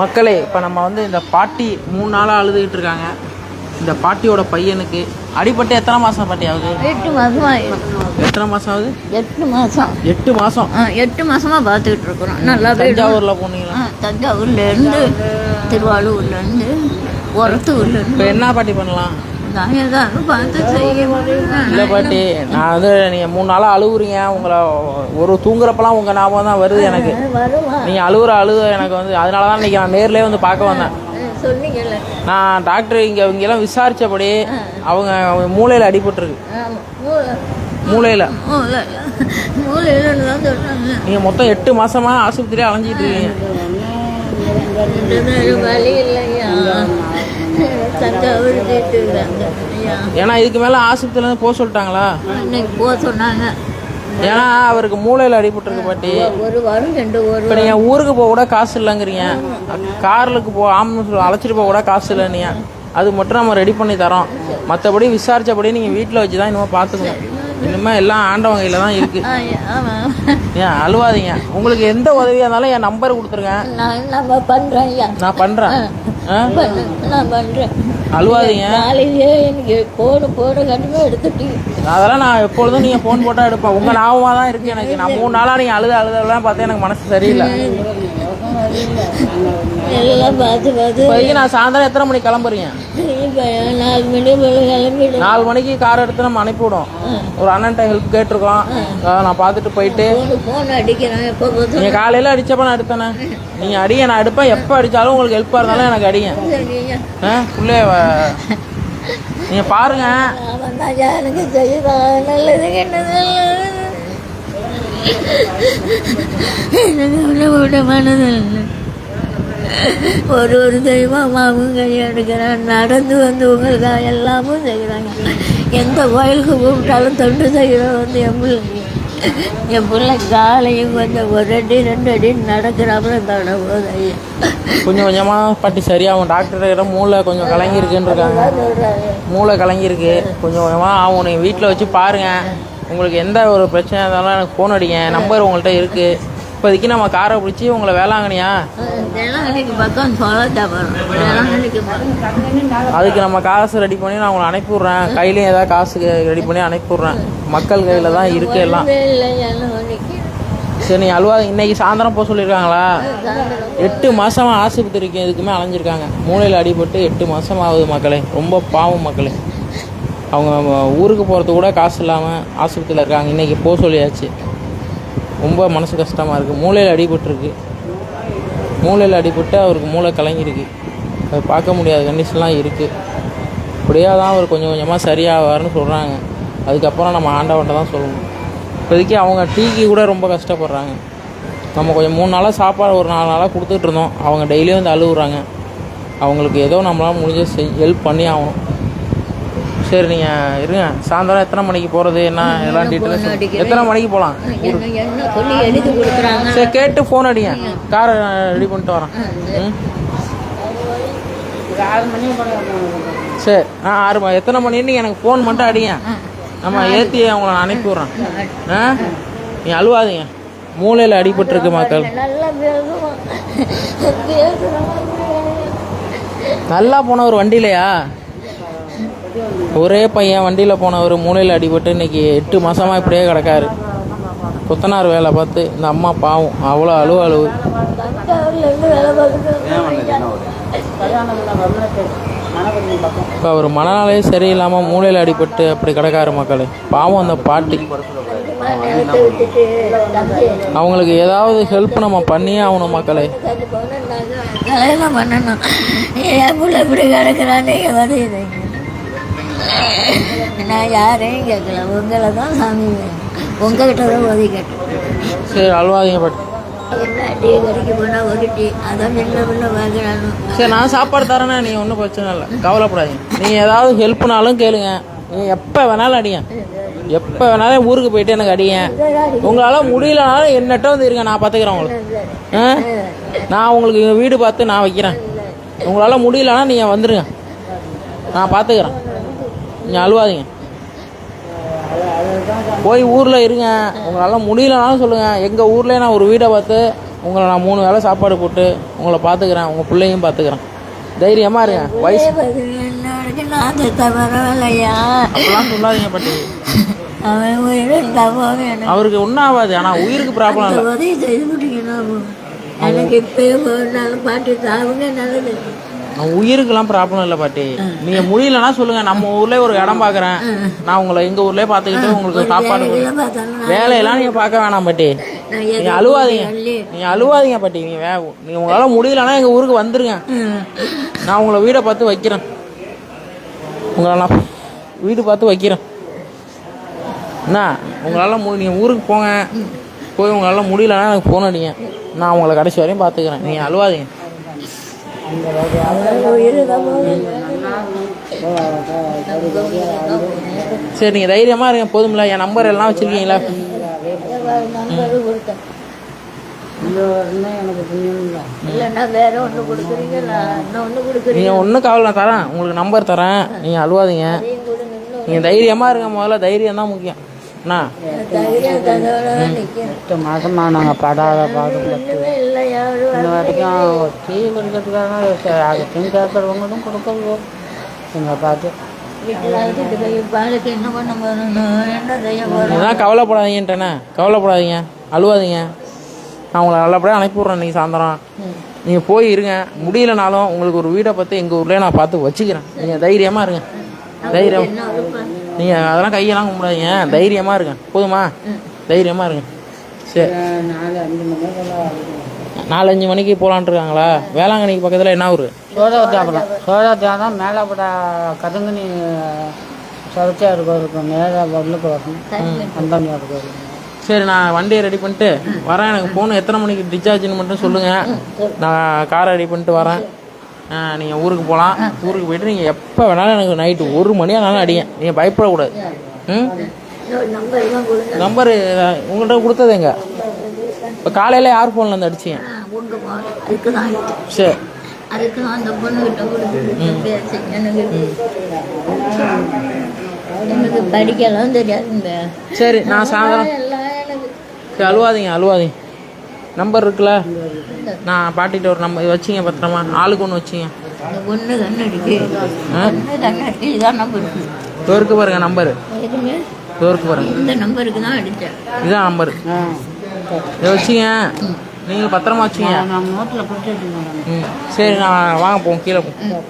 மக்களே இப்போ நம்ம வந்து இந்த பாட்டி மூணு நாளாக அழுதுகிட்டு இருக்காங்க. இந்த பாட்டியோட பையனுக்கு அடிபட்டு எத்தனை மாதம் பாட்டி ஆகுது? எட்டு மாசமா எத்தனை மாதம் ஆகுது? எட்டு மாசம். எட்டு மாதம் எட்டு மாசமா பார்த்துக்கிட்டு இருக்கிறோம். நல்லா தஞ்சாவூரில் போனீங்களா? தஞ்சாவூர்ல இருந்து திருவாரூர்ல இருந்து ஒரத்தூர்ல இப்போ என்ன பாட்டி பண்ணலாம்? ஏதாவது பார்த்து செய்ய இல்லை பாட்டி நான் வந்து நீங்கள் மூணு நாளாக அழுகுறீங்க உங்களை ஒரு தூங்குறப்பெல்லாம் உங்கள் ஞாபகம் தான் வருது எனக்கு. நீங்கள் அழுகுற அழுக எனக்கு வந்து. அதனால தான் இன்றைக்கி நான் நேர்லயே வந்து பார்க்க வந்தேன். நான் டாக்டர் இங்கே இங்கெல்லாம் விசாரித்தபடி அவங்க மூளையில் அடிபட்டுருக்கு. மூளையில். நீங்கள் மொத்தம் எட்டு மாதமாக ஆஸ்பத்திரியே அலைஞ்சிட்டு இருக்கீங்க. தஞ்சாவூர் ஏன்னா இதுக்கு மேலே ஆஸ்பத்திரியிலேருந்து போக சொல்லிட்டாங்களா? இன்னைக்கு போக சொன்னாங்க. ஏன்னா அவருக்கு மூளையில் அடிபட்டிருக்கு பாட்டி. ஒரு வாரம் ரெண்டு ஒரு இப்போ நீங்கள் ஊருக்கு போக கூட காசு இல்லைங்கிறீங்க. கார்லுக்கு போ ஆம்புலன்ஸ் அழைச்சிட்டு போக கூட காசு இல்லைன்னீங்க அது மட்டும் நம்ம ரெடி பண்ணி தரோம். மற்றபடி விசாரித்தபடி நீங்கள் வீட்டில் வச்சு தான் இனிமேல் பார்த்துக்கணும் இனிமேல் எல்லாம் ஆண்டவன் கையில் தான் ஆமாம் ஏன் அழுவாதீங்க. உங்களுக்கு எந்த உதவியாக இருந்தாலும் என் நம்பர் கொடுத்துருங்க. நான் ஐயா. நான் பண்ணுறேன் நான் பண்றேன் அழுவாதீங்க காலையிலேயே எனக்கு போன போன கண்டிப்பா எடுத்துட்டீங்க அதெல்லாம் நான் எப்பொழுதும் நீங்கள் ஃபோன் போட்டால் எடுப்பேன். உங்கள் ஞாபகமாக தான் இருக்குது எனக்கு. நான் மூணு நாளாக நீங்கள் அழுத அழுதெல்லாம் பார்த்தா எனக்கு மனசு சரியில்லை. எல்லாம் பார்த்து பார்த்து. இப்போதைக்கு நான் சாயந்தரம் எத்தனை மணிக்கு கிளம்புறீங்க? நாலு மணி போல நாலு மணிக்கு கார் எடுத்து நம்ம அனுப்பிவிடும் ஒரு அண்ணன்ட்ட ஹெல்ப் கேட்டிருக்கோம் நான் பார்த்துட்டு போயிட்டு. போன போன் அடிக்கிறேன் எப்போ பார்த்து நீங்கள் காலையில் அடிச்சப்ப நான் எடுத்தேனே. நீங்கள் அடிங்க நான் எடுப்பேன். எப்போ அடித்தாலும் உங்களுக்கு ஹெல்ப்பாக இருந்தாலும் எனக்கு அடிங்க. ஆ உள்ளே நீங்கள் பாருங்க. அவன் தான் எனக்கு உள்ள மனதில்லை ஒரு ஒரு தெய்வமாவும் கையெடுக்கிறான். நடந்து வந்து உங்களுக்காக எல்லாமும் செய்கிறாங்க. எந்த கோயிலுக்கு கூப்பிட்டாலும் தொண்டு செய்கிறோம் வந்து என் பிள்ளைங்க என் பிள்ளை காலையும் கொஞ்சம் ஒரு அடி ரெண்டு அடி நடக்கிறாப்புல தட போது ஐயா கொஞ்சம் கொஞ்சமாக பட்டி சரியாகும். டாக்டர் மூளை கொஞ்சம் கலங்கியிருக்குன்னு இருக்காங்க மூளை கலங்கியிருக்கு கொஞ்சம் கொஞ்சமாக ஆகும். நீங்கள் வீட்டில் வச்சு பாருங்கள் உங்களுக்கு எந்த ஒரு பிரச்சனையாக இருந்தாலும் எனக்கு ஃபோன் அடிங்க. நம்பர் உங்கள்கிட்ட இருக்குது இப்போதைக்கு நம்ம காரை பிடிச்சி உங்களை வேளாங்கண்ணியா அதுக்கு நம்ம காசு ரெடி பண்ணி நான் உங்களை அனுப்பி விட்றேன் கையிலையும் ஏதாவது காசு ரெடி பண்ணி அனுப்பிவிட்றேன். மக்கள் கையில் தான் இருக்கு எல்லாம். சரி நீ அல்வா இன்னைக்கு சாயந்தரம் போக சொல்லியிருக்காங்களா? எட்டு மாசமா ஆஸ்பத்திரிக்கு எதுக்குமே அலைஞ்சிருக்காங்க. மூளையில் அடிபட்டு எட்டு மாசம் ஆகுது மக்களே. ரொம்ப பாவம் மக்களே. அவங்க ஊருக்கு போகிறது கூட காசு இல்லாமல் ஆஸ்பத்திரியில் இருக்காங்க. இன்னைக்கு போக சொல்லியாச்சு. ரொம்ப மனசு கஷ்டமாக இருக்குது மூளையில் அடிபட்டுருக்கு. மூளையில் அடிபட்டு அவருக்கு மூளை கலங்கியிருக்கு அது பார்க்க முடியாத கண்டிஷன்லாம் இருக்குது இப்படியே தான் அவர் கொஞ்சம் கொஞ்சமாக சரியாவார்னு சொல்கிறாங்க அதுக்கப்புறம் நம்ம ஆண்டவன்ட்ட தான் சொல்லணும். இப்போதைக்கு அவங்க டீக்கு கூட ரொம்ப கஷ்டப்படுறாங்க. நம்ம கொஞ்சம் மூணு நாளாக சாப்பாடு ஒரு நாலு நாளாக கொடுத்துட்ருந்தோம் அவங்க டெய்லியும் வந்து அழுகுறாங்க. அவங்களுக்கு ஏதோ நம்மளால் முடிஞ்ச செய் ஹெல்ப் பண்ணி ஆகணும். சரி நீங்கள் இருங்க. சாயந்தரம் எத்தனை மணிக்கு போகிறது என்ன எல்லாம் டீட்டெயில்ஸ் எத்தனை மணிக்கு போகலாம் சரி கேட்டு ஃபோன் அடிங்க. காரை ரெடி பண்ணிட்டு வரேன். சரி. ஆ ஆறு மணி. எத்தனை மணின்னு எனக்கு ஃபோன் மட்டும் அடிங்க. நம்ம ஏற்றி அவங்கள அனுப்பி விட்றேன். ஆ நீ அழுவாதீங்க. மூளையில் அடிபட்டிருக்கு மக்கள். நல்லா நல்லா போனவர் வண்டியிலையா? ஒரே பையன் வண்டியில் போனவர் மூளையில் அடிபட்டு இன்னைக்கு எட்டு மாதமாக இப்படியே கிடக்காரு. புத்தனார் வேலை பார்த்து இந்த அம்மா பாவம் அவ்வளோ அழுவு அழுவு. இப்போ அவர் மனநிலையே சரியில்லாமல் மூளையில் அடிபட்டு அப்படி கிடக்காரு மக்களே. பாவம் அந்த பாட்டி. அவங்களுக்கு ஏதாவது ஹெல்ப் நம்ம பண்ணியே ஆகணும் மக்களே. பண்ணணும். இப்படி கிடக்கிறான்னு நான் யாரையும் கேட்கல. உங்களை தான் சாமி வேணும். உங்ககிட்ட தான் உதவி கேட்டேன். சரி அழுவாதீங்க பாட்டி என்ன டீ கடைக்கு போனால் ஒரு டீ? அதான் முன்ன முன்ன வாங்குறானு சரி நான் சாப்பாடு தரேனே நீங்கள் ஒன்றும் பிரச்சனை இல்லை. கவலைப்படாதீங்க. நீங்கள் ஏதாவது ஹெல்ப்னாலும் கேளுங்க. நீங்கள் எப்போ வேணாலும் அடிங்க. எப்போ வேணாலும் ஊருக்கு போயிட்டு எனக்கு அடிங்க. உங்களால் முடியலனாலும் என்னட்ட வந்து இருங்க நான் பார்த்துக்கிறேன் உங்களுக்கு நான் உங்களுக்கு வீடு பார்த்து நான் வைக்கிறேன். உங்களால் முடியலன்னா நீங்கள் வந்துடுங்க நான் பார்த்துக்கிறேன் நீங்கள் அழுவாதீங்க. போய் ஊரில் இருங்க. உங்களால் முடியலனாலும் சொல்லுங்கள் எங்கள் ஊர்லேயே நான் ஒரு வீடை பார்த்து உங்களை நான் மூணு வேளை சாப்பாடு போட்டு உங்களை பார்த்துக்கிறேன். உங்கள் பிள்ளையும் பார்த்துக்கிறேன். தைரியமாக இருங்க. வயசு அப்படிலாம் சொல்லாதீங்க பாட்டி. அவருக்கு ஒன்றும் ஆகாது. ஆனால் உயிருக்கு ப்ராப்ளம் இல்லை. எனக்கு இப்போ பாட்டு பாட்டி தாவுங்க நல்லது. உயிருக்கெல்லாம் ப்ராப்ளம் இல்லை பாட்டி. நீங்கள் முடியலன்னா சொல்லுங்கள் நம்ம ஊர்லேயே ஒரு இடம் பார்க்குறேன் நான் உங்களை எங்கள் ஊர்லேயே பார்த்துக்கிட்டு உங்களுக்கு சாப்பாடு நான் வேலையெல்லாம் நீங்கள் பார்க்க வேணாம் பாட்டி. நான் எதுவும் அழுவாதீங்க. நீங்கள் அழுவாதீங்க பாட்டி. நீங்கள் வே நீங்கள் உங்களால் முடியலன்னா எங்கள் ஊருக்கு வந்துருங்க. நான் உங்களை வீடை பார்த்து வைக்கிறேன். உங்களை நான் வீடு பார்த்து வைக்கிறேன். என்ன உங்களால் மு நீங்கள் ஊருக்கு போங்க. போய் உங்களால் முடியலன்னா எனக்கு ஃபோன் அடிங்க. நான் உங்களை கடைசி வரையும் பார்த்துக்கிறேன். நீங்கள் அழுவாதீங்க. சரி நீங்கள் தைரியமாக இருங்க போதும்ல. என் நம்பர் எல்லாம் வச்சுருக்கீங்களா? நீங்கள் ஒன்றும் கவலை நான் தரேன். உங்களுக்கு நம்பர் தரேன். நீங்கள் அழுவாதீங்க. நீங்கள் தைரியமாக இருங்க முதல்ல. தைரியம் தான் முக்கியம். என்ன எட்டு மாதமாக நாங்கள் படாத பாடுபட்டு. இன்ன வரைக்கும் டீ குடிக்கிறதுக்காக அதுக்கும் கேட்குறவங்களும் கொடுக்கறது எங்களை பார்த்து கவலைப்படாதீங்கன்ட்டேனே. கவலைப்படாதீங்க. அழுவாதீங்க. நான் உங்களை நல்லபடியாக அனுப்பி விட்றேன் இன்றைக்கி சாயந்தரம். நீங்கள் போய் இருங்க. முடியலனாலும் உங்களுக்கு ஒரு வீடை பார்த்து எங்கள் ஊர்லேயே நான் பார்த்து வச்சுக்கிறேன். நீங்கள் தைரியமாக இருங்க. தைரியம். நீங்கள் அதெல்லாம் கையெல்லாம் கும்பிடாதீங்க. தைரியமாக இருங்க. போதுமா? தைரியமாக இருங்க. சரி நாலு அஞ்சு மணி நாலு அஞ்சு மணிக்கு போகலான்ட்டு இருக்காங்களா வேளாங்கண்ணிக்கு பக்கத்தில் என்ன ஊர்? சோழவத்தியாபுரம் சோழவத்தியாதான் மேலாப்பட கருங்கனி சவுச்சியார் கோயிலுக்கு நேராக உள்ளுக்கு வரணும் அந்தாமியார் கோயிலுக்கு சரி நான் வண்டியை ரெடி பண்ணிட்டு வரேன். எனக்கு ஃபோன் எத்தனை மணிக்கு டிஸ்சார்ஜ்னு மட்டும் சொல்லுங்கள் நான் காரை ரெடி பண்ணிட்டு வரேன். நீங்கள் ஊருக்கு போகலாம் ஊருக்கு போயிட்டு நீங்கள் எப்போ வேணாலும் எனக்கு நைட்டு ஒரு மணி ஆனாலும் அடிங்க. நீங்கள் பயப்படக்கூடாது. ம்? நம்பர் உங்கள்கிட்ட கொடுத்ததுங்க இப்போ காலையில் யார் ஃபோனில் இருந்து அடிச்சிங்க? சரி. அதுக்கு தான் அந்த பொண்ணுகிட்ட கொடுத்து பேசி எனக்கு எனக்கு படிக்கலாம் தெரியாதுங்க சரி நான் சாயந்தரம் சரி அழுவாதீங்க அழுவாதீங்க. நம்பர் இருக்குல்ல? நான் பாட்டிகிட்ட ஒரு நம்பர் வச்சிங்க பத்திரமா. ஆளுக்கு ஒன்று வச்சிங்க. நம்பர் இருக்கு. பாருங்க நம்பரு. தோருக்கு பாருங்க. இந்த நம்பருக்கு தான் அடித்தேன் இதான் நம்பரு. இதை வச்சிங்க. நீங்கள் பத்திரமா வச்சிங்க. ம். சரி நான் வாங்க போவோம் கீழே போவோம்